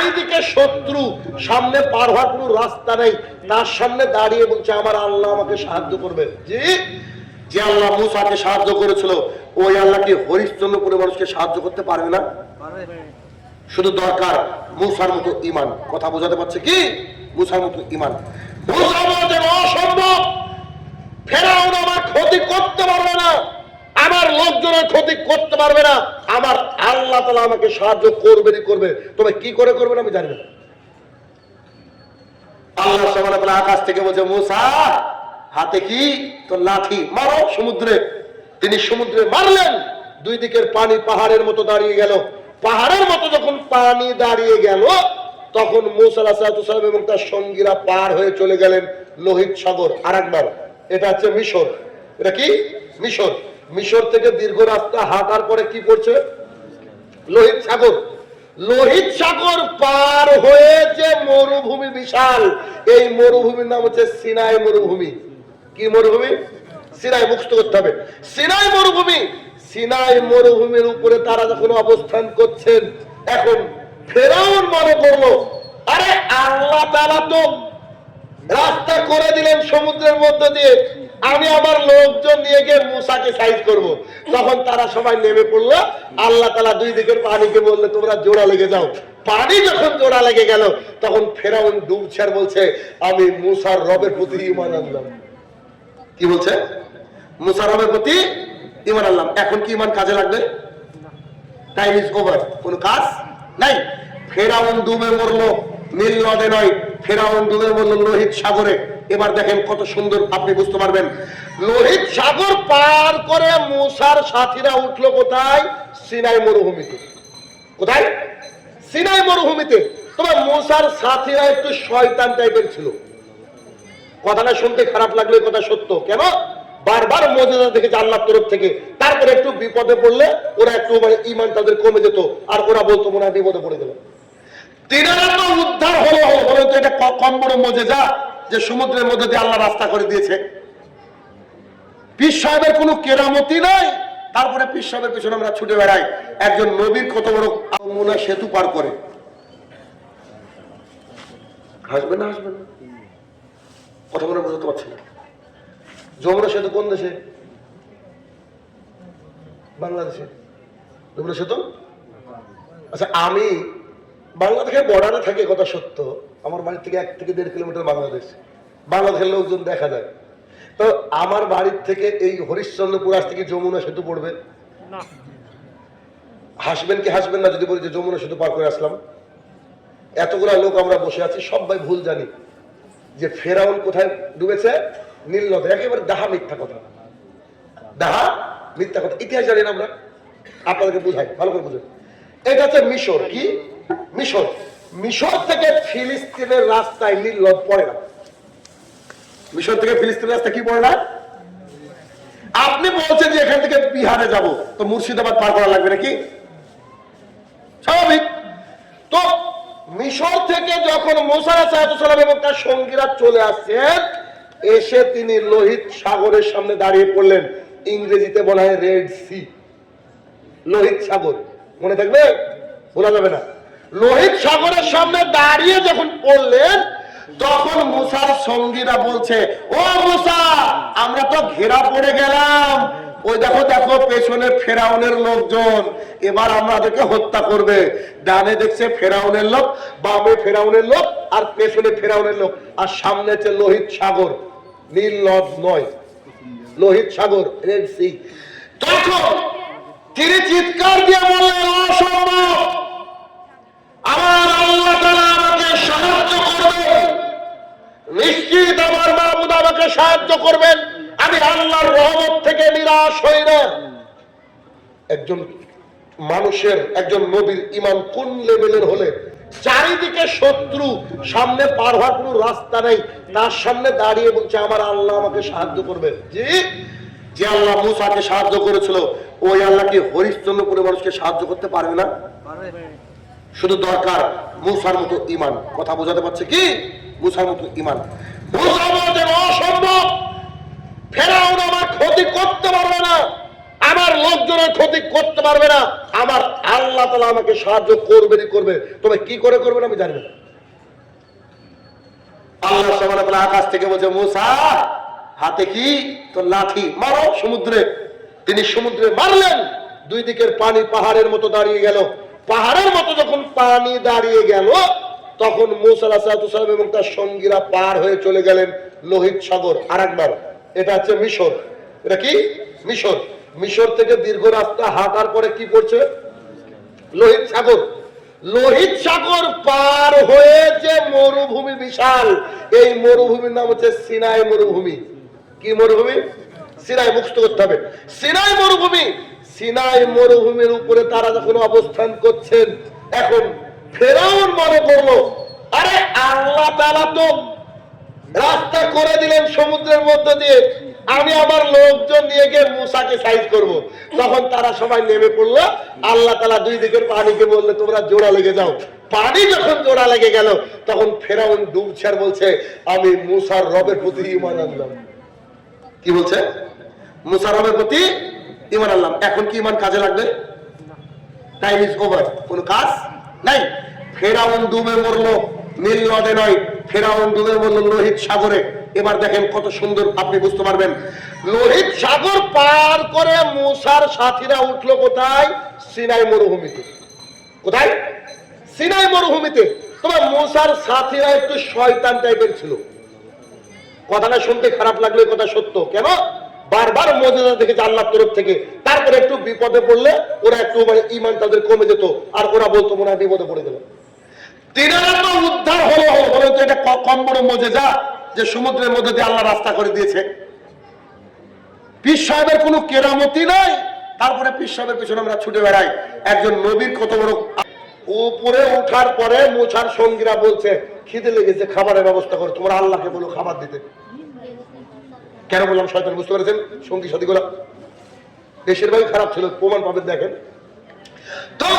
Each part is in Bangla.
চারিদিকে শত্রু, সামনে পার হওয়ার কোনো রাস্তা নেই। তার সামনে দাঁড়িয়ে বলছে, আমার আল্লাহ আমাকে সাহায্য করবে। জি? যে আল্লাহ মুসাকে সাহায্য করেছিল, ওই আল্লাহ কি হরিশ্চন্দ্রপুরের মানুষকে সাহায্য করতে পারবে না? শুধু দরকার মুসার মতো ইমান। কথা বোঝাতে পারছে কি? মুসার মতো ইমান। অসম্ভব। ফেরাউন আমার ক্ষতি করতে পারবে না। আমার লোকজনের ক্ষতি করতে পারবে না। আমার আল্লাহ তালা আমাকে সাহায্য করবেনই করবে। তবে কি করে করবেন আমি জানি না। আল্লাহ সমান আকাশ থেকে বলছে, মুসা, হাতে কি? তো লাঠি মারো সমুদ্রে। তিনি সমুদ্রে মারলেন। দুই দিকের পানি পাহাড়ের মতো দাঁড়িয়ে গেল। পাহাড়ের মতো যখন পানি দাঁড়িয়ে গেল, তখন মুসালাম এবং তার সঙ্গীরা পার হয়ে চলে গেলেন লোহিত সাগর। আর একবার এটা হচ্ছে মিশর। এটা কি? মিশর। মিশর থেকে দীর্ঘ রাস্তা হাঁটার পরে কি করছে? লোহিত সাগর। লোহিত সাগর পার হয়ে যে মরুভূমি বিশাল, এই মরুভূমির নাম হচ্ছে সিনাই মরুভূমি। কি মরুভূমি? সিনাই মুক্ত করতে হবে। সিনাই মরুভূমি। সিনাই মরুভূমির উপরে তারা যখন অবস্থান করছেন, এখন ফেরাউন মনে করল, আরে আল্লাহ তারা তো রাস্তা করে দিলেন সমুদ্রের মধ্য দিয়ে। আমি আমার লোকজন নিয়ে গিয়ে মুসাকে সাইজ করব। তখন তারা সবাই নেমে পড়ল। আল্লাহ তালা দুই দিকের পানিকে বললে, তোমরা জোড়া লেগে যাও। পানি যখন জোড়া লেগে গেল, তখন ফেরাউন ডুবছে আর বলছে, আমি মুসার রবের প্রতি ইমান আনলাম। কি বলছে? মুসার রবের প্রতি ইমান আনলাম। এখন কি ইমান কাজে লাগবে? টাইম ইজ ওভার কোন কাজ নাই। ফেরাউন ডুবে মরলো। নীল নদে নয়। ফেরাউন লোহিত সাগরে। এবার দেখেন কত সুন্দর, আপনি বুঝতে পারবেন। লোহিত সাগর পার করে মুসার সাথীরা কোথায়? সিনাই মরুভূমিতে। কোথায়? সিনাই মরুভূমিতে। মুসার সাথীরা একটু শয়তান টাইপের ছিল। কথাটা শুনতে খারাপ লাগল কথা সত্য। কেন? বারবার মজুদা দেখেছে আল্লাহ তরফ থেকে। তারপরে একটু বিপদে পড়লে ওরা একটু মানে ইমান তাদের কমে যেত। আর ওরা বলতো মনে হয় বিপদে পড়ে গেল। তিনারা তো উদ্ধার হলো হলো তো এটা কম বড় যা, যে সমুদ্রের মধ্যে দিয়ে আল্লাহ রাস্তা করে দিয়েছে। পীর সাহেবের কোনো কেরামতি নাই, তারপরে পীর সাহেবের পিছনে আমরা ছুটে বেড়াই। একজন নবীর কত বড় মনে সেতু পার করে। হাসবে না হাসবে না? কথা বলে বোঝাতে পারছি না। যমুনা সেতু কোন দেশে? বাংলাদেশে। যমুনা সেতু? আচ্ছা আমি বাংলাদেশের বর্ডারে থাকি কথা সত্য। আমার বাড়ি থেকে এক থেকে দেড় কিলোমিটার বাংলাদেশ। বাংলাদেশের লোকজন দেখা যায়। তো আমার বাড়ির থেকে এই হরিশ্চন্দ্রপুর আজ থেকে যমুনা সেতু পড়বে। হাসবেন কি হাসবেন না যদি বলি যে যমুনা সেতু পার করে আসলাম। এতগুলা লোক আমরা বসে আছি সবাই ভুল জানি। যে ফেরাউন কোথায় ডুবেছে? নীল নদে। একেবারে দাহা মিথ্যা কথা। দাহা মিথ্যা কথা। ইতিহাস জানি না আমরা। আপনাদেরকে বুঝাই। ভালো করে বুঝেন। এটা হচ্ছে মিশর। কি? মিশর। মিশর থেকে ফিলিস্তিনের রাস্তায় নীল নদ পড়ে না। মিশর থেকে ফিলিস্তিনের রাস্তা কি পড়ে না? আপনি বলছেন যে এখান থেকে বিহারে যাব, তো মুর্শিদাবাদ পার করা লাগবে নাকি? স্বাভাবিক। তো মিশর থেকে যখন মোসারা সালাম এবং তার সঙ্গীরা চলে আসছেন, এসে তিনি লোহিত সাগরের সামনে দাঁড়িয়ে পড়লেন। ইংরেজিতে বলা হয় রেড সি। লোহিত সাগর। মনে থাকবে? বলা যাবে না। লোহিত সাগরের সামনে দাঁড়িয়ে যখন পড়লেন, তখন মুসার সঙ্গীরা বলছে, ও মুসা, আমরা তো ঘেরা পড়ে গেলাম। ওই দেখো দেখো, পেছনে ফেরাউনের লোকজন। এবার আমাদেরকে হত্যা করবে। ডানে দেখছে ফেরাউনের লোক, বামে ফেরাউনের লোক, আর পেছনে ফেরাউনের লোক। আর সামনে হচ্ছে লোহিত সাগর। নীল নদ নয়। লোহিত সাগর তখন তিনি চিৎকার দিয়ে বললেন, অসম্ভব! চারিদিকে শত্রু, সামনে পার হওয়ার কোনো রাস্তা নেই, তার সামনে দাঁড়িয়ে বলছে, আমার আল্লাহ আমাকে সাহায্য করবেন। জি, যে আল্লাহ মুসাকে সাহায্য করেছিল, ওই আল্লাহ কি হরিশ্চন্দ্রপুরে মানুষকে সাহায্য করতে পারবে না? শুধু দরকার মুসার মতো ইমান কথা বোঝাতে পারছে কি? মুসার মতো ইমান অসম্ভব আমার ক্ষতি করতে পারবে না। আমার লোকজনের ক্ষতি করতে পারবে না। আমার আল্লাহ তালা আমাকে সাহায্য করবে তবে কি করে আমি জানি না। আল্লাহ ওয়া আকাশ থেকে বলছে, মুসা, হাতে কি? তো লাঠি মারো সমুদ্রে। তিনি সমুদ্রে মারলেন। দুই দিকের পানি পাহাড়ের মতো দাঁড়িয়ে গেল। পাহাড়ের মতো যখন পানি দাঁড়িয়ে গেল, তখন মুসা আলাহিসাল্লাম এবং তার সঙ্গীরা পার হয়ে চলে গেলেন লোহিত সাগর আর একবার এটা হচ্ছে মিশর। এটা কি? মিশর। মিশর থেকে দীর্ঘ রাস্তা হাঁটার পরে কি করছে? লোহিত সাগর। লোহিত সাগর পার হয়ে যে মরুভূমি বিশাল, এই মরুভূমির নাম হচ্ছে সিনাই মরুভূমি। কি মরুভূমি? সিনাই মুক্ত করতে হবে। সিনাই মরুভূমি, সিনাই মরুভূমির উপরে তারা যখন অবস্থান করছেন, এখন ফেরাউন মনে করল আরে আল্লাহ তো রাস্তা করে দিলেন সমুদ্রের মধ্য দিয়ে। আমি আমার লোকজন নিয়ে গিয়ে মুসাকে সাইজ করব। তখন তারা সবাই নেমে পড়ল, আল্লাহ তালা দুই দিকের পানিকে বললে, তোমরা জোড়া লেগে যাও। পানি যখন জোড়া লেগে গেল, তখন ফেরাউন ডুবছে বলছে, আমি মুসার রবের প্রতি ইমান আনলাম। কি বলছে? মুসার রবের প্রতি ইমান আনলাম। এখন কি ইমান কাজে লাগবে? টাইম ইজ ওভার কোনো কাজ নাই। ফেরাউন ডুবে মরলো, নীল নদে নয়। ফেরাউন ডুবে মরলো লোহিত সাগরে। এবার দেখেন কত সুন্দর, আপনি বুঝতে পারবেন। লোহিত সাগর পার করে মুসার সাথীরা উঠল কোথায়? সিনাই মরুভূমিতে। কোথায়? সিনাই মরুভূমিতে। তোমার মুসার সাথীরা একটু শয়তান টাইপের ছিল। কথাটা শুনতে খারাপ লাগলে, কথা সত্য। কেন? বারবার মজুদা দেখেছে আল্লাহর তরফ থেকে। তারপরে একটু বিপদে পড়লে ওরা একটু মানে ইমান তাদের কমে যেত, আর ওরা বলতো, মনে হয় বিপদে পড়ে গেল। উদ্ধার হলো হলো এটা কম বড় যে সমুদ্রের মধ্যে দিয়ে আল্লাহ রাস্তা করে দিয়েছে। পীর সাহেবের কোনো কেরামতি নাই। তারপরে পীর সাহেবের পিছনে আমরা ছুটে বেড়াই। একজন নবীর কত বড় উপরে ওঠার পরে মোছার সঙ্গীরা বলছে, খিদে লেগেছে, খাবারের ব্যবস্থা করে, তোমরা আল্লাহকে বলো খাবার দিতে। কেন বললাম শয়তান বুঝতে পেরেছেন? সঙ্গী সাথী গুলা বেশিরভাগই খারাপ ছিল, প্রমাণ পাবেন, দেখেন। তো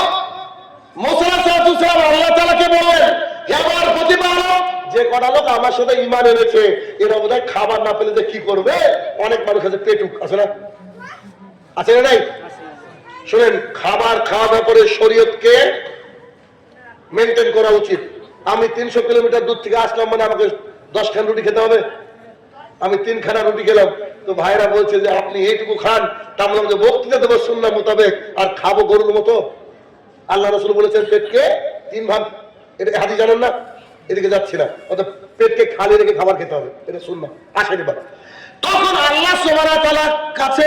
যে কটা লোক আমার সাথে এনেছে খাবার না পেলে যে করবে? অনেক মানুষ আছে পেটুক আছে না নাই? শুনেন, খাবার পরে শরীয়তকে মেনটেন করা উচিত। আমি তিনশো কিলোমিটার দূর থেকে আসলাম মানে আমাকে দশখান রুটি খেতে হবে। আমি তিনখানা রুটি খেলাম। তো ভাইরা বলছে যে, আপনি এইটুকু খান তা বললাম যে বক্তৃতা দেবো শুনলাম মোতাবেক আর খাব গরুর মতো। আল্লাহ রসুল বলেছেন, পেটকে তিন ভাগ। এটা হাতি জানেন না? এদিকে যাচ্ছি না। অর্থাৎ পেটকে খালি রেখে খাবার খেতে হবে। এটা শুনলাম আসেনি বাবা। তখন আল্লাহ সোমানাতালার কাছে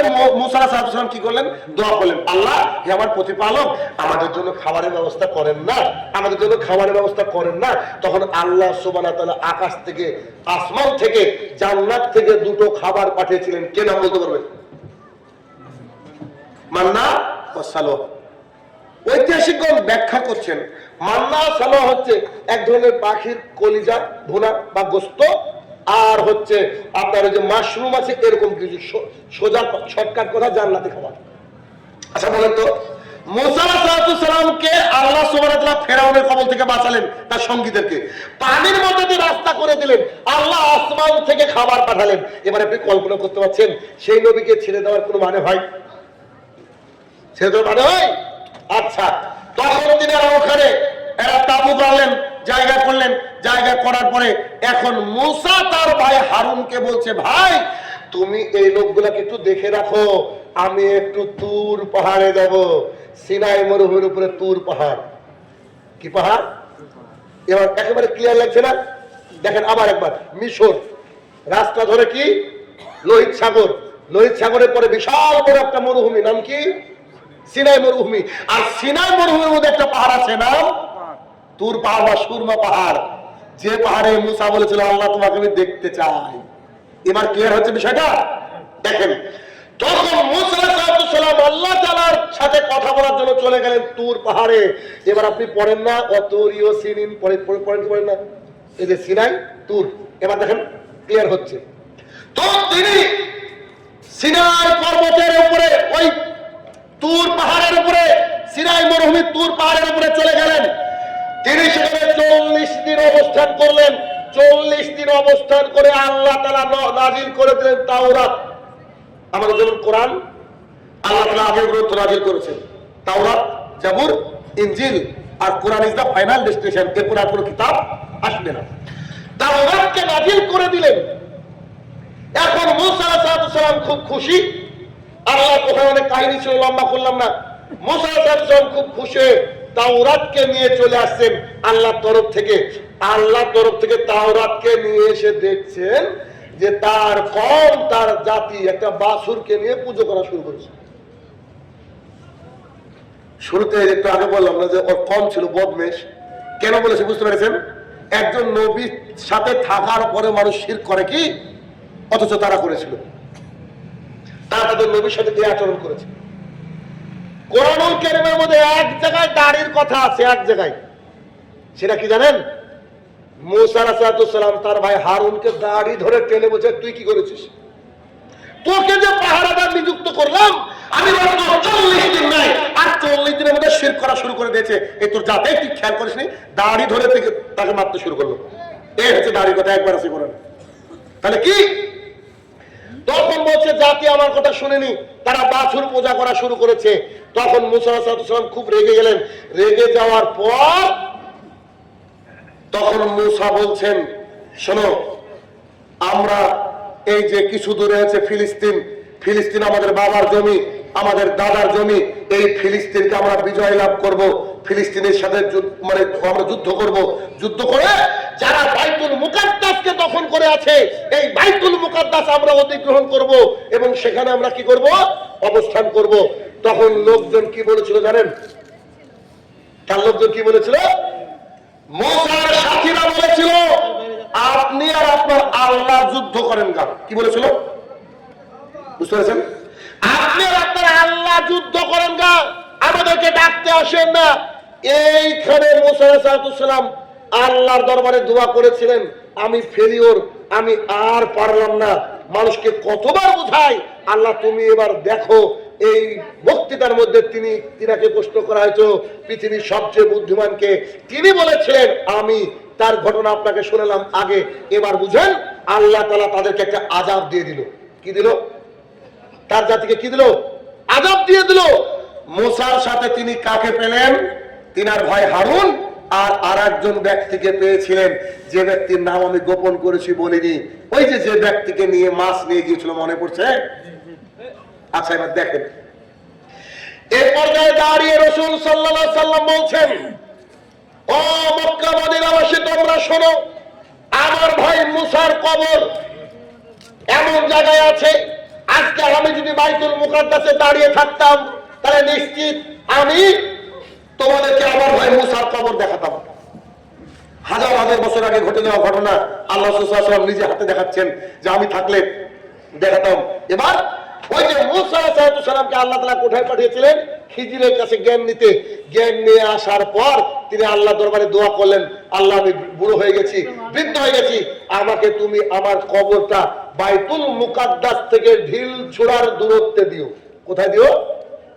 কি করলেন? দোয়া করলেন, আল্লাহ, হে আমার প্রতিপালক, আমাদের জন্য খাবারের ব্যবস্থা করেন না, আমাদের জন্য খাবারের ব্যবস্থা করেন না। তখন আল্লাহ সোমানা তালা আকাশ থেকে, আসমান থেকে, জান্নাত থেকে দুটো খাবার পাঠিয়েছিলেন। কে নাম বলতে পারবে? মান্না ও ঐতিহাসিকগণ ব্যাখ্যা করছেন, মান্না সালোয়া হচ্ছে এক ধরনের পাখির কলিজা, ভুনা বা গোস্ত আর হচ্ছে আপনার যে মাশরুম আছে, এরকম কিছু সোজা শর্টকাট কথা জান্নাতে খাবার আচ্ছা বলেন তো দিয়ে রাস্তা করে দিলেন, আল্লাহ থেকে খাবার পাঠালেন। এবার আপনি কল্পনা করতে পারছেন, সেই ছেড়ে দেওয়ার কোনো মানে ছেড়ে দেওয়ার মানে আচ্ছা তখন তিনি ওখানে, এরা তাবু জায়গা করলেন। জায়গা করার পরে এখন মুসা তার ভাই হারুনকে বলছে, ভাই, তুমি এই লোকগুলাকে একটু দেখে রাখো। আমি একটু তুর পাহাড়ে যাব। সিনাই মরুভূমির উপরে তুর পাহাড়। কি পাহাড়? এবার একেবারে ক্লিয়ার লাগছে না? দেখেন আবার একবার, মিশর। রাস্তা ধরে কি? লোহিত সাগর। লোহিত সাগরের পরে বিশাল বড় একটা মরুভূমি, নাম কি? সিনাই মরুভূমি। আর সিনাই মরুভূমির মধ্যে একটা পাহাড় আছে, নাম? তুর পাহাড় বা সুরমা পাহাড়, যে পাহাড়ে মুসা বলেছিল, আল্লাহ তোমাকে আমি দেখতে চাই। এবার ক্লিয়ার হচ্ছে বিষয়টা? দেখেন আল্লাহ সাথে কথা বলার জন্য চলে গেলেন পাহাড়ে, এবার আপনি পড়েন না পড়েন না? এই যে এবার দেখেন হচ্ছে। তো তিনি সিনাই পর্বতের উপরে, ওই পাহাড়ের উপরে, সিনাই মরুভূমি তুর পাহাড়ের উপরে চলে গেলেন। তিনি সেখানে চল্লিশ দিন অবস্থান করলেন। চল্লিশ দিন অবস্থান করে আল্লাহ তালা নাজিল করে দিলেন তাওরাত। আমাদের যেমন কোরআন, আল্লাহ তালা আগে গ্রন্থ নাজিল করেছেন। তাওরাত, জাবুর, ইনজিল আর Quran is the final destination. এরপর আর কোনো কিতাব আসবে না। তাওরাতকে নাজিল করে দিলেন। এখন মুসা সালাম খুব খুশি। আল্লাহ কোথায় অনেক কাহিনী ছিল, লম্বা করলাম না। মুসা সালাম খুব খুশি তাওরাতকে নিয়ে চলে আসছেন আল্লাহর তরফ থেকে। আল্লাহর তরফ থেকে তাওরাতকে নিয়ে এসে দেখছেন যে তার কম, তার জাতি একটা বাসুরকে নিয়ে পুজো করা শুরু করেছে। শুরুতে একটু আগে বললাম না যে ওর কম ছিল, বদমেশ। কেন বলেছে বুঝতে পেরেছেন? একজন নবীর সাথে থাকার পরে মানুষ শির করে কি? অথচ তারা করেছিল। তারা তাদের নবীর সাথে যে আচরণ করেছে। কোরআনুল কেরিমের মধ্যে এক জায়গায় দাড়ির কথা আছে, এক জায়গায়। সেটা কি জানেন? মুসার সালাম তার ভাই হারুনকে দাড়ি ধরে টেনে বলছে, তুই কি করেছিস? তোকে যে পাহারাদার নিযুক্ত করলাম, আমি চল্লিশ দিন নাই আর চল্লিশ দিনের মধ্যে শির করা শুরু করে দিয়েছে। এই তোর যাতে তুই খেয়াল করিস নি, দাড়ি ধরে তাকে মারতে শুরু করল। এই হচ্ছে দাড়ির কথা, একবার আছে করেন তাহলে কি? তখন বলছে, জাতি আমার কথা শুনেনি। তারা বাছুর পূজা করা শুরু করেছে। তখন মুসালাম খুব রেগে গেলেন। রেগে যাওয়ার পর তখন মুসা বলছেন, শোনো, আমরা এই যে কিছু দূরে আছে ফিলিস্তিন ফিলিস্তিন আমাদের বাবার জমি, আমাদের দাদার জমি, এই ফিলিস্তিনকে আমরা বিজয় লাভ করব। ফিলিস্তিনের সাথে মানে আমরা যুদ্ধ করব। যুদ্ধ করে যারা বাইতুল মুকাদ্দাসকে দখল করে আছে, এই বাইতুল মুকাদ্দাস আমরা অধিগ্রহণ করব এবং সেখানে আমরা কি করব? অবস্থান করব। তখন লোকজন কি বলেছিল জানেন? তার লোকজন কি বলেছিল? মোসার সাথীরা বলেছিল, আপনি আর আপনার আল্লাহ যুদ্ধ করেন গা কি বলেছিল? বুঝতে পেরেছেন? আপনি আপনার আল্লাহ যুদ্ধ করেন গা, আমাদেরকে ডাকতে আসেন না। এইখানে মোসালাম আল্লাহর দরবারে দোয়া করেছিলেন, আমি ফেলিওর আমি আর পারলাম না। মানুষকে কতবার বোঝাই? আল্লাহ তুমি এবার দেখো, এই বক্তৃতার মধ্যে তিনি, তিনাকে প্রশ্ন করা হয়েছে, পৃথিবীর সবচেয়ে বুদ্ধিমানকে। তিনি বলেছিলেন, আমি তার ঘটনা আপনাকে শুনলাম আগে, এবার বুঝেন, আল্লাহ তালা তাদেরকে একটা আজাব দিয়ে দিল। কি দিল? তার জাতিকে কি দিল? আজাব দিয়ে দিল। মোসার সাথে তিনি কাকে পেলেন? তিনার ভাই হারুন আর আর একজন ব্যক্তিকে পেয়েছিলেন। যে ব্যক্তির নাম আমি গোপন করেছি বলিনি। ওই যে যে ব্যক্তিকে নিয়ে মাছ নিয়ে গিয়েছিল, মনে পড়ছে? আচ্ছা এবার দেখেন। এ পর্যায়ে দাঁড়িয়ে রসুল সাল্লাল্লাহু সাল্লাম বলছেন, ও মক্কা মদিনাবাসী, তোমরা শোনো, আমার ভাই মুসার কবর এমন জায়গায় আছে আজকে আমি যদি বাইতুল মুকাদ্দাসে দাঁড়িয়ে থাকতাম, তাহলে নিশ্চিত আমি তোমাদেরকে আমার ভাই মুসার কবর দেখাতাম। হাজার হাজার বছর আগে ঘটে যাওয়া ঘটনা আল্লাহ নিজে হাতে দেখাচ্ছেন যে আমি থাকলে দেখাতাম। এবার ওই যে মুসা সালামকে আল্লাহ তালা কোথায় পাঠিয়েছিলেন খিজিরের কাছে জ্ঞান নিতে। জ্ঞান নিয়ে আসার পর তিনি আল্লাহ দরবারে দোয়া করলেন, আল্লাহ, আমি বুড়ো হয়ে গেছি, বৃদ্ধ হয়ে গেছি। আমাকে তুমি আমার কবরটা বাইতুল মুকাদ্দাস থেকে ঢিল ছোড়ার দূরত্বে দিও। কোথায় দিও?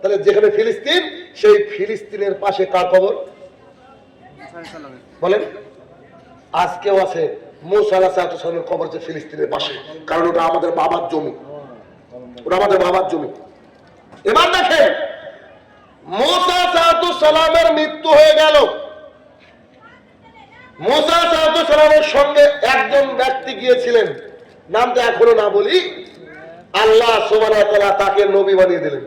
তাহলে যেখানে ফিলিস্তিন, সেই ফিলিস্তিনের পাশে কার কবর? বলেন। আজকেও আছে মোসালামের কবর যে ফিলিস্তিনের পাশে, কারণ ওটা আমাদের বাবার জমি। আমাদের বাবার জমি। এবার দেখেন, মোসা সালামের মৃত্যু হয়ে গেল। মোসা সালামের সঙ্গে একজন ব্যক্তি গিয়েছিলেন, নামটা এখনও না বলি। আল্লাহ সোমানা তাকে নবী বানিয়ে দিলেন।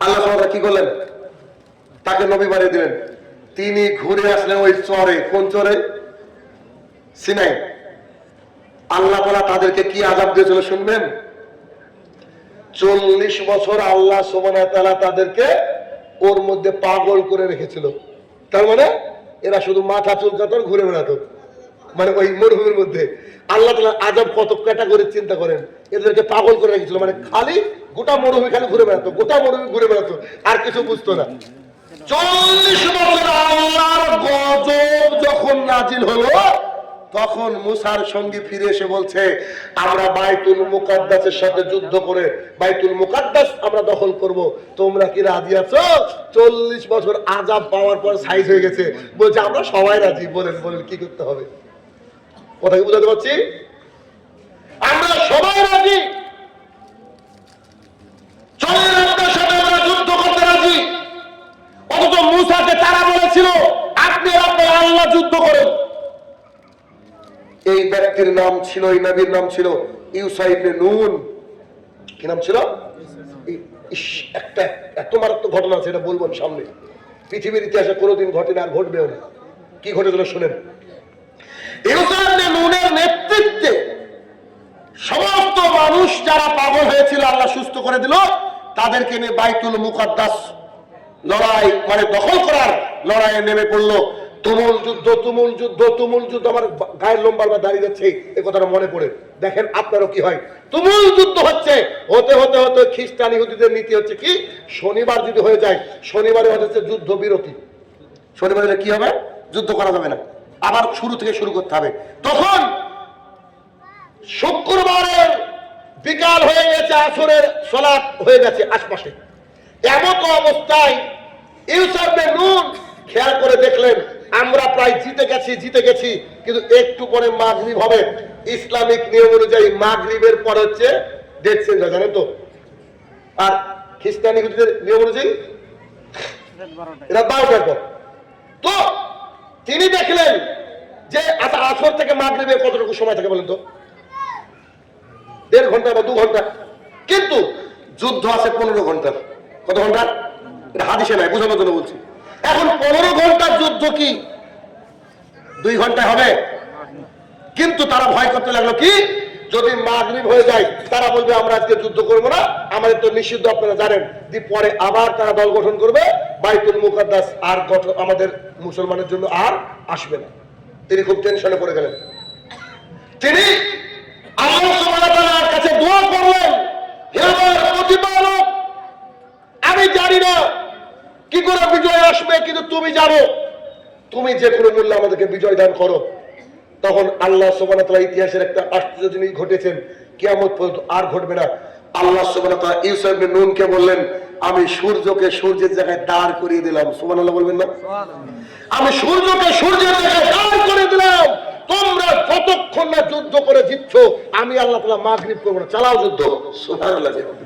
আল্লাহ সুবহানাহু কি করলেন? তাকে নবী বানিয়ে দিলেন। তিনি ঘুরে আসলেন ওই চরে, কোন চরে? সিনাই। আল্লাহ তালা তাদেরকে কি আজাব দিয়েছিল শুনবেন? চল্লিশ বছর আল্লাহ সোমানা তাদেরকে ওর মধ্যে পাগল করে রেখেছিল। তার মানে এরা শুধু মাথা চুলকাতো ঘুরে বেড়াতো মানে ওই মরুভূমির মধ্যে। আল্লাহ তালা আজব কত ক্যাটাগরি চিন্তা করেন? এদেরকে পাগল করে রেখেছিল। মানে খালি গোটা মরুভূমি খালি ঘুরে বেড়াতো, গোটা মরুভূমি ঘুরে বেড়াতো, আর কিছু বুঝতো না। চল্লিশ বছর আল্লাহর গজব যখন নাজিল হলো তখন মুসার সঙ্গে ফিরে এসে বলছে, আমরা বাইতুল মুকাদ্দাসের সাথে যুদ্ধ করে বাইতুল মুকাদ্দাস আমরা দখল করব। তোমরা কি রাজি আছো? চল্লিশ বছর আজাব পাওয়ার পর সাইজ হয়ে গেছে। বলছে, আমরা সবাই রাজি। বলেন বলেন, কি করতে হবে? কথা কি বুঝাতে পারছি? আমরা সবাই রাজি। সাথে আমরা যুদ্ধ করতে রাজি। তারা বলেছিল, আপনি আপনার আল্লাহ যুদ্ধ করেন। এই ব্যক্তির নাম ছিল, এই নবীর নাম ছিল ইউসাইবনে নুন। কি নাম ছিল? একটা, এত মারাত্মক ঘটনা আছে, এটা সামনে। পৃথিবীর ইতিহাসে কোনোদিন ঘটে না আর ঘটবেও না। কি ঘটেছিল শুনেন। ইউসাইবনে নুনের নেতৃত্বে সমস্ত মানুষ যারা পাগল হয়েছিল, আল্লাহ সুস্থ করে দিল, তাদেরকে নিয়ে বাইতুল মুকাদ্দাস লড়াই মানে দখল করার লড়াইয়ে নেমে পড়ল। তুমুল যুদ্ধ তুমুল যুদ্ধ তুমুল যুদ্ধ, আমার গায়ের লম্বার বা দাঁড়িয়ে যাচ্ছে, এ কথাটা মনে পড়ে। দেখেন আপনারও কি হয়। তুমুল যুদ্ধ হচ্ছে। হতে হতে হতে খ্রিস্টান ইহুদিদের নীতি হচ্ছে কি? শনিবার যদি হয়ে যায়, শনিবারে হচ্ছে যুদ্ধ বিরতি। শনিবারে কি হবে? যুদ্ধ করা যাবে না। আবার শুরু থেকে শুরু করতে হবে। তখন শুক্রবারের বিকাল হয়ে গেছে, আসরের সলাপ হয়ে গেছে আশপাশে। এমন অবস্থায় ইউসাফ নুন খেয়াল করে দেখলেন আমরা প্রায় জিতে গেছি জিতে গেছি, কিন্তু একটু পরে মাগরিব হবে। ইসলামিক নিয়ম অনুযায়ী মাগরিবের পর হচ্ছে ডেট হয় জানেন তো? আর খ্রিস্টান নিয়ম অনুযায়ী? তো, তিনি দেখলেন যে আচ্ছা আসর থেকে মাগরিবের কতটুকু সময় থাকে বলেন তো? দেড় ঘণ্টা বা দু ঘণ্টা। কিন্তু যুদ্ধ আছে পনেরো ঘণ্টা কত ঘণ্টা? এটা হাদিসে নাই, বোঝানোর জন্য বলছি। এখন পনেরো ঘণ্টার যুদ্ধ কি? দুই ঘন্টায় হবে? কিন্তু তারা ভয় করতে লাগল কি? যদি মাগরিব হয়ে যায়, তারা বলবে, আমরা আজকে যুদ্ধ করব না। আমাদের তো নিষিদ্ধ, আপনারা জানেন। পরে আবার তারা দল গঠন করবে। বাইতুল মুকাদ্দাস আর গঠন আমাদের মুসলমানের জন্য আর আসবে না। তিনি খুব টেনশনে পড়ে গেলেন। তিনি সুবহানাহু কাছে দোয়া করলেন আমি জানি না কি করে বিজয় আসবে? কিন্তু তুমি জানো তুমি যে কোনো মূল্যে আমাদেরকে বিজয় দান করো তখন আল্লাহ তাআলা ইতিহাসের একটা আশ্চর্য জিনিস ঘটেছেন। কিয়ামত পর্যন্ত আর ঘটবে না। আল্লাহ ইউসুফ বিন নুনকে বললেন আমি সূর্যকে সূর্যের জায়গায় দাঁড় করিয়ে দিলাম। সুবহানাল্লাহ বলবেন না? আমি সূর্যকে সূর্যের জায়গায় দাঁড় করে দিলাম। তোমরা যতক্ষণ না যুদ্ধ করে জিতছো আমি আল্লাহ তালা মাগরিব করব না। চালাও যুদ্ধ। সুবহানাল্লাহ যেভাবে।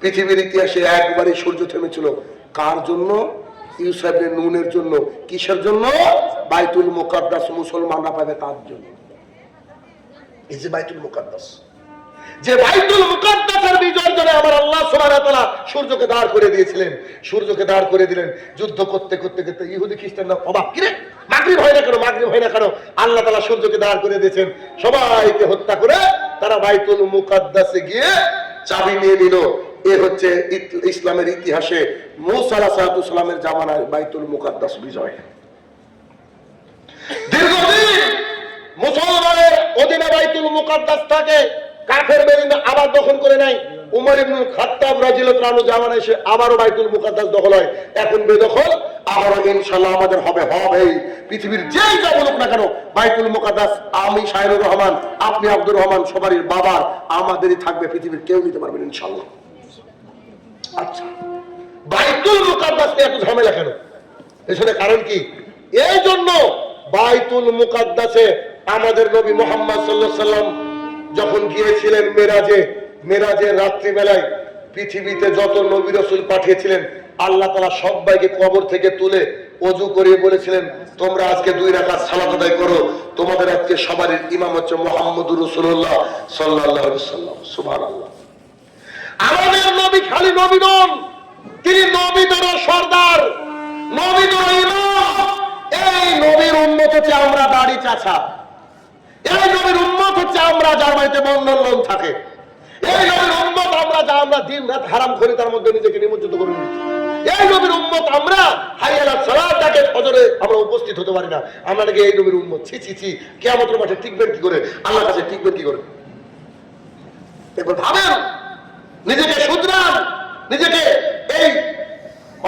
পৃথিবীর ইতিহাসে একবারই সূর্য থেমেছিল। কার জন্য? ইউসাফ নুনের জন্য। কিসের জন্য? বাইতুল মুকাদ্দাস মুসলমানরা পাবে তার জন্য? এই যে বাইতুল মুকাদ্দাস। যে বাইতুল মুকাদ্দাসের বিজয়ের জন্য আমার আল্লাহ সুবহানাহু তাআলা সূর্যকে দাঁড় করে দিয়েছিলেন। সূর্যকে দাঁড় করে দিলেন। যুদ্ধ করতে করতে করতে ইহুদি খ্রিস্টানরা অবাক। কিরে? মাগরিব হয় না কেন? মাগরিব হয় না কেন? আল্লাহ তাআলা সূর্যকে দাঁড় করে দিয়েছেন। সবাইকে হত্যা করে তারা বাইতুল মুকাদ্দাসে গিয়ে চাবি নিয়ে নিল। এ হচ্ছে ইসলামের ইতিহাসে মুসা আলাইহিস জামানায় বাইতুল মুকাদ্দাস বিজয়। আমাদের হবে, হবেই। পৃথিবীর যেই যা বলুক না কেন, বাইতুল মুকাদ্দাস, আমি শাহিনুর রহমান, আপনি আব্দুর রহমান সবারই বাবার আমাদেরই থাকবে, পৃথিবীর কেউ নিতে পারবেন ইনশাআল্লাহ। আচ্ছা। বাইতুল মুকাদ্দাস এত ঝামেলা কেন? কারণ কি? এই জন্য বাইতুল মুকাদ্দাসে আমাদের নবী মোহাম্মদ সাল্লাল্লাহু সাল্লাম যখন গিয়েছিলেন মেরাজে মেরাজের রাত্রিবেলায় পৃথিবীতে যত নবী রসুল পাঠিয়েছিলেন, আল্লাহ তালা সবাইকে কবর থেকে তুলে অজু করিয়ে বলেছিলেন, তোমরা আজকে দুই রাকাত সালাত আদায় করো। তোমাদের আজকে সবার ইমাম হচ্ছে মোহাম্মদুর রসুল্লাহ সাল্লাহ সাল্লাম সুভান আল্লাহ আমাদের নবী খালি নবী নন, তিনি নবীদের সর্দার নবীদের ইমাম। এই নবীর উন্মত হচ্ছে আমরা দাড়ি চাছা এই নবীর উন্মত হচ্ছে আমরা যার বাড়িতে বন্ধন লোন থাকে। এই নবীর উন্মত আমরা যা আমরা দিন রাত হারাম করি, তার মধ্যে নিজেকে নিমজ্জিত করে নিচ্ছি এই নবীর উন্মত আমরা হাইয়ালা সালাতাকে ফজরে আমরা উপস্থিত হতে পারি না। আমরা নাকি এই নবীর উন্মত ছি ছি ছি, কেয়ামতের মাঠে টিকবেন কি করে? আল্লাহর কাছে টিকবেন কি করে? একবার ভাবেন। নিজেকে শুধরান, নিজেকে এই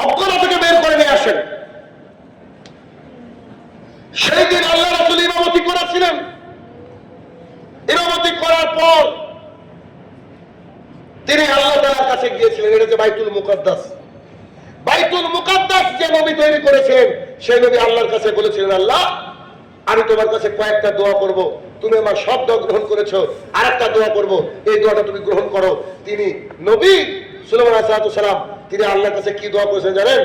অজ্ঞতা থেকে বের করে নিয়ে আসেন। সেই দিন আল্লাহ রাসুল ইমামতি করেছিলেন। ইমামতি করার পর তিনি আল্লাহ তাআলার কাছে গিয়েছিলেন, এটা হচ্ছে বাইতুল মুকাদ্দাস। বাইতুল মুকাদ্দাস যে নবী তৈরি করেছিলেন সেই নবী আল্লাহর কাছে বলেছিলেন, আল্লাহ, আমি তোমার কাছে কয়েকটা দোয়া করব। তুমি আমার সব দোয়া গ্রহণ করেছ। আর একটা দোয়া করব। এই দোয়াটা তুমি গ্রহণ করো। তিনি নবী সুলেমান সালাম, তিনি আল্লাহর কাছে কি দোয়া করেছেন জানেন?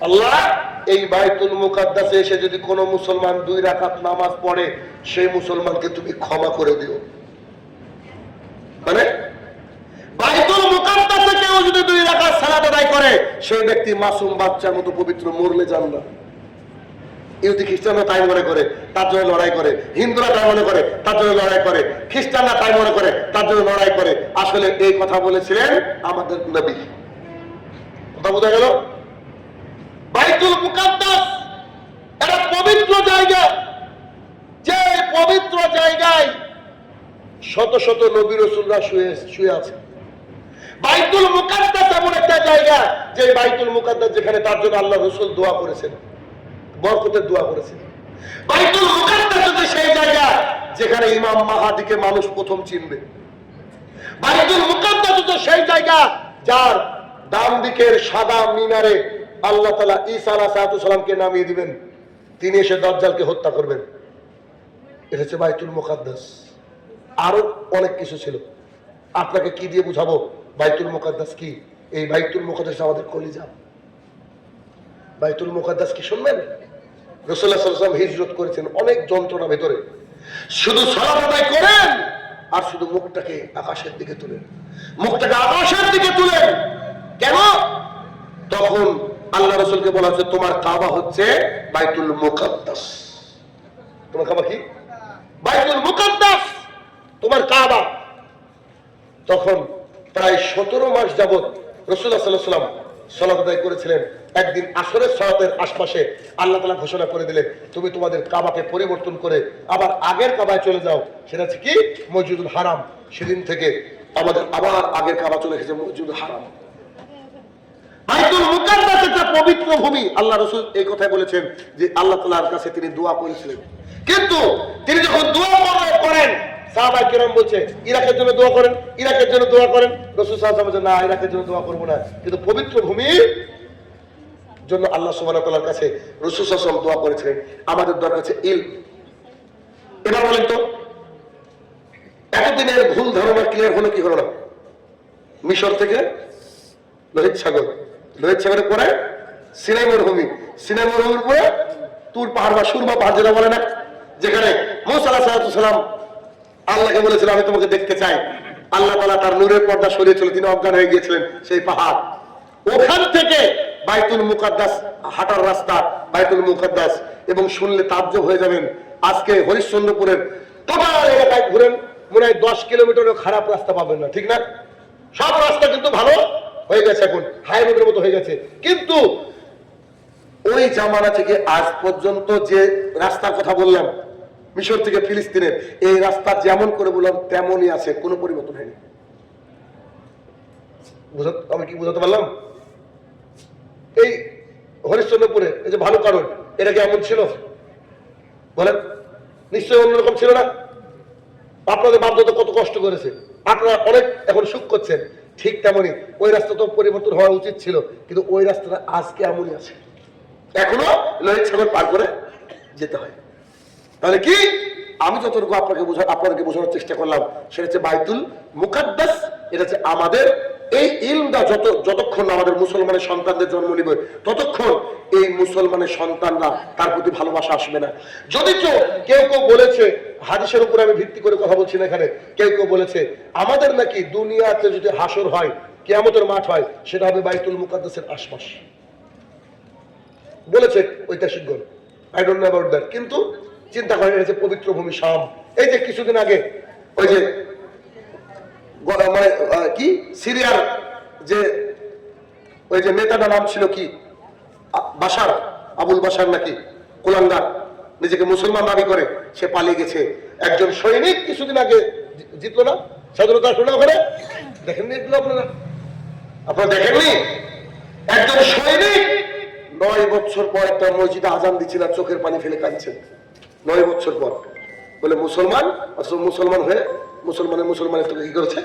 আল্লাহ, এই বাইতুল মুকাদ্দাসে এসে যদি কোনো মুসলমান দুই রাকাত নামাজ পড়ে, সেই মুসলমানকে তুমি ক্ষমা করে দিও। মানে? বাইতুল মুকাদ্দাসে কেউ যদি দুই রাকাত সালাত আদায় করে, সেই ব্যক্তি মাসুম বাচ্চার মতো পবিত্র মরলে যান না। ইহুদি খ্রিস্টানরা তাই মনে করে, তার জন্য লড়াই করে। হিন্দুরা তাই মনে করে, তার জন্য লড়াই করে। খ্রিস্টানরা তাই মনে করে, তার জন্য লড়াই করে। আসলে এই কথা বলেছিলেন আমাদের নবী। কথা বোঝা গেল? বাইতুল মুকাদ্দাস একটা পবিত্র জায়গা। যে পবিত্র জায়গায় শত শত নবী রসুলরা শুয়ে শুয়ে আছে। বাইতুল মুকাদ্দাস এমন একটা জায়গা, যে বাইতুল মুকাদ্দাস যেখানে তার জন্য আল্লাহ রসুল দোয়া করেছেন। বরকতের দোয়া হচ্ছে সেই জায়গা যেখানে ইমাম মাহাদিকে মানুষ প্রথম চিনবে। বাইতুল সেই জায়গা যার ডান দিকের সাদা মিনারে আল্লাহ তালা ঈসা সালামকে নামিয়ে দিবেন। তিনি এসে দজ্জালকে হত্যা করবেন। এটা হচ্ছে বাইতুল মুকাদ্দাস। আরও অনেক কিছু ছিল। আপনাকে কি দিয়ে বুঝাবো? বাইতুল মুকাদ্দাস কি? এই বাইতুল মুকাদ্দাস আমাদের কলিজা। বাইতুল মুকাদ্দাস কি শুনবেন? রসুল্লাহ সাল্লাম হিজরত করেছেন অনেক যন্ত্রণা ভেতরে। শুধু সলাপ করেন, আর শুধু মুখটাকে আকাশের দিকে তুলেন। মুখটাকে আকাশের দিকে তুলেন। কেন? তখন আল্লাহ রসুলকে বলা হচ্ছে, তোমার কাবা হচ্ছে বাইতুল মুকাদ্দাস। তোমার কাবা কি? বাইতুল মুকাদ্দাস। তোমার কাবা। তখন প্রায় সতেরো মাস যাবৎ রসুল্লাহ সাল্লাহ সাল্লাম করেছিলেন। একদিন আসরের আশপাশে আল্লাহ তালা ঘোষণা করে দিলেন, তুমি তোমাদের কাবাকে পরিবর্তন করে আবার আগের কাবায় চলে যাও। সেটা হচ্ছে কি? মসজিদুল হারাম। সেদিন থেকে আমাদের আবার আগের কাবা চলে এসেছে, মসজিদুল হারাম। একটা পবিত্র ভূমি, আল্লাহ রসুল এই কথাই বলেছেন যে আল্লাহ তালার কাছে তিনি দোয়া করেছিলেন। কিন্তু তিনি যখন দোয়া করেন সাহাবাই কিরম বলছে, ইরাকের জন্য দোয়া করেন, ইরাকের জন্য দোয়া করেন। রসুল বলছে, না, ইরাকের জন্য দোয়া করব না। কিন্তু পবিত্র ভূমির জন্য আল্লাহ সুবাহ তালার কাছে রসুল দোয়া আমাদের দরকার আছে ইল এবার বলেন তো, এতদিনের ভুল ধারণা ক্লিয়ার হলো কি হলো না? মিশর থেকে লোহিত সাগর। লোহিত সাগরের পরে সিনাই মরুভূমি। সিনাই মরুভূমির পরে তুর পাহাড় বা সুরমা পাহাড় যেটা বলে না, যেখানে মৌসাল্লাহ সাল্লাম আল্লাহকে বলেছিল, আমি তোমাকে দেখতে চাই। আল্লাহ তালা তার নূরের পর্দা সরিয়েছিল তিনি অজ্ঞান হয়ে গিয়েছিলেন সেই পাহাড়। ওখান থেকে বাইতুল মুকাদ্দাস হাঁটার রাস্তা, বাইতুল মুকাদ্দাস, এবং শুনলে তাজ্জব হয়ে যাবেন। আজকে হরিশ্চন্দ্রপুরের টোটাল এলাকায় ঘুরেন, মনে হয় দশ কিলোমিটারও খারাপ রাস্তা পাবেন না, ঠিক না? সব রাস্তা কিন্তু ভালো হয়ে গেছে এখন হাই রোডের মতো হয়ে গেছে। কিন্তু ওই জামানা থেকে আজ পর্যন্ত যে রাস্তার কথা বললাম মিশর থেকে ফিলিস্তিনের এই রাস্তা যেমন করে বললাম, তেমনই আছে, কোনো পরিবর্তন হয়নি। আমি কি বুঝাতে পারলাম? এই হরিশ্চন্দ্রপুরে, এই যে ভালো কারণ এটা কি এমন ছিল? বলেন, নিশ্চয়ই অন্যরকম ছিল না? আপনাদের বাপদাদা কত কষ্ট করেছে। আপনারা অনেক এখন সুখ করছেন, ঠিক তেমনই। ওই রাস্তা তো পরিবর্তন হওয়া উচিত ছিল, কিন্তু ওই রাস্তাটা আজকে এমনই আছে। এখনও লোহিত সাগর পার করে যেতে হয়। তাহলে কি? আমি যতটুকু আপনাকে বোঝা আপনাদেরকে বোঝানোর চেষ্টা করলাম, সেটা হচ্ছে বাইতুল মুকাদ্দাস, এটা হচ্ছে আমাদের এই ইলমটা যত যতক্ষণ আমাদের মুসলমানের সন্তানদের জন্ম নিবে, ততক্ষণ এই মুসলমানের সন্তানরা তার প্রতি ভালোবাসা আসবে না। যদি তো কেউ কেউ বলেছে, হাদিসের উপরে আমি ভিত্তি করে কথা বলছি না এখানে, কেউ কেউ বলেছে, আমাদের নাকি দুনিয়াতে যদি হাসর হয়, কেয়ামতের মাঠ হয়, সেটা হবে বাইতুল মুকাদ্দাসের আশপাশ। বলেছে ঐতিহাসিকগণ I don't know about that কিন্তু চিন্তা করেন এটা পবিত্র ভূমি শাম এই যে কিছুদিন আগে ওই যে মানে কি? সিরিয়ার যে ওই যে নেতাটার নাম ছিল কি? বাশার, আবুল বাশার নাকি? কুলাঙ্গার। নিজেকে মুসলমান দাবি করে, সে পালিয়ে গেছে। একজন সৈনিক কিছুদিন আগে জিতলো না? স্বাধীনতা শোনা ওখানে? দেখেননি এগুলো আপনারা? আপনারা দেখেননি? একজন সৈনিক নয় বছর পর একটা মসজিদে আজান দিচ্ছিল চোখের পানি ফেলে কাঁদছেন নয় বছর পর। বলে মুসলমান অথচ মুসলমান হয়ে মুসলমানের মুসলমানের তোকে কি করেছে?